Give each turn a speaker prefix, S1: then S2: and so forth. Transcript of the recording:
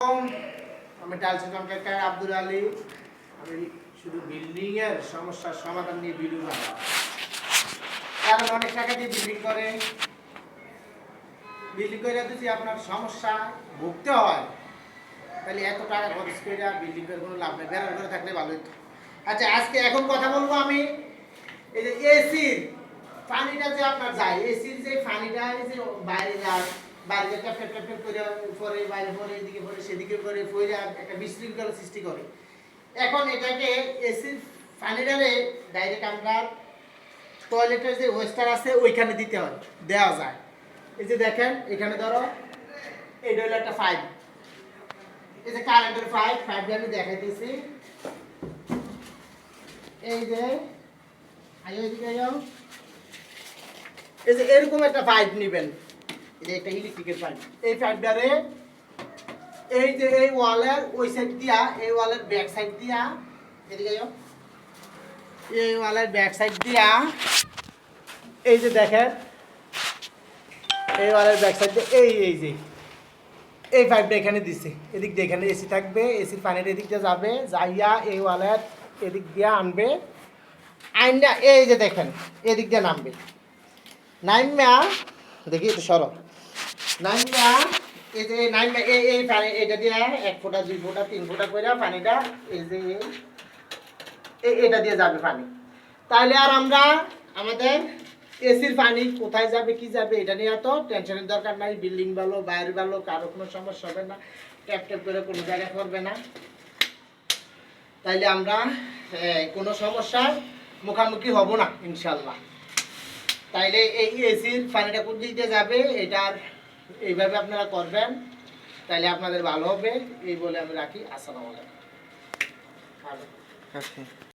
S1: আমি tiles contractor Abdul Ali. আমি শুধু বিল্ডিং এর সমস্যার সমাধান নিয়ে ভিডিও কারণ অনেক টাকা দিয়ে বিল্ডিং করে। বিল্ডিং করে যদি আপনার সমস্যা ভুগতে হয়, তাহলে এত টাকা খরচ করে বিল্ডিং করে কোনো লাভ নেই। বেড়ার করে থাকলে ভালো হতো আচ্ছা আজকে এখন কথা বলব আমি এই যে এসির পানিটা যে আপনার যায় এসির যে পানিটা, এই যে বাইরে যায় বাইরে ট্যাপ ট্যাপ করে পরে বাইরে পরে, এদিকে পরে, সেদিকে পরে পরে একটা বিশৃঙ্খলা সৃষ্টি করে। এখন এটাকে এসির পানিটারে ডাইরেক্ট আমরা টয়লেটের যে ওয়েস্টার আছে, ওইখানে দিতে হয়, দেওয়া যায়। এই যে দেখেন, এখানে ধরো, এটা হলো একটা পাইপ এই যে কারেন্টের পাইপ পাইপটা আমি দেখাইতেছি। এই যে এই যে এরকম একটা পাইপ নেবেন। এই যে এই ওয়ালের ওই সাইড দিয়া, এই ওয়ালের এই ওয়ালের ব্যাক সাইড দিয়া, এই যে দেখেন, এই ওয়ালের ব্যাক সাইড দিয়ে, এই এই যে, এই পাইপটা এখানে দিছে। এদিক দিয়ে এখানে এসি থাকবে এসির পানির এদিক দিয়ে যাবে, যাইয়া এই ওয়ালের এদিক দিয়ে আনবে। আইনটা এই যে দেখেন, এদিক দিয়ে নামবে। নাইমা দেখি একটু সরব নাইমা এই যে নাইমা এই এই পানি এটা দিয়ে এক ফোঁটা, দুই ফোঁটা, তিন ফোঁটা করে পানিটা এই যে এটা দিয়ে যাবে পানি। তাহলে আর আমরা আমাদের এসির পানি কোথায় যাবে, কি যাবে, এটা নিয়ে তো টেনশনের দরকার নাই, বিল্ডিং ভালো, বাইরে ভালো, কারও কোনো সমস্যা হবে না, ট্যাপ ট্যাপ করে কোনো জায়গায় করবে না। তাইলে আমরা কোনো সমস্যার মুখামুখি হব না, ইনশাল্লাহ। তাইলে এই এসির পানিটা কোন দিক দিয়ে যাবে এটার এইভাবে আপনারা করবেন, তাইলে আপনাদের ভালো হবে, এই বলে আমি রাখি, আসসালামু আলাইকুম।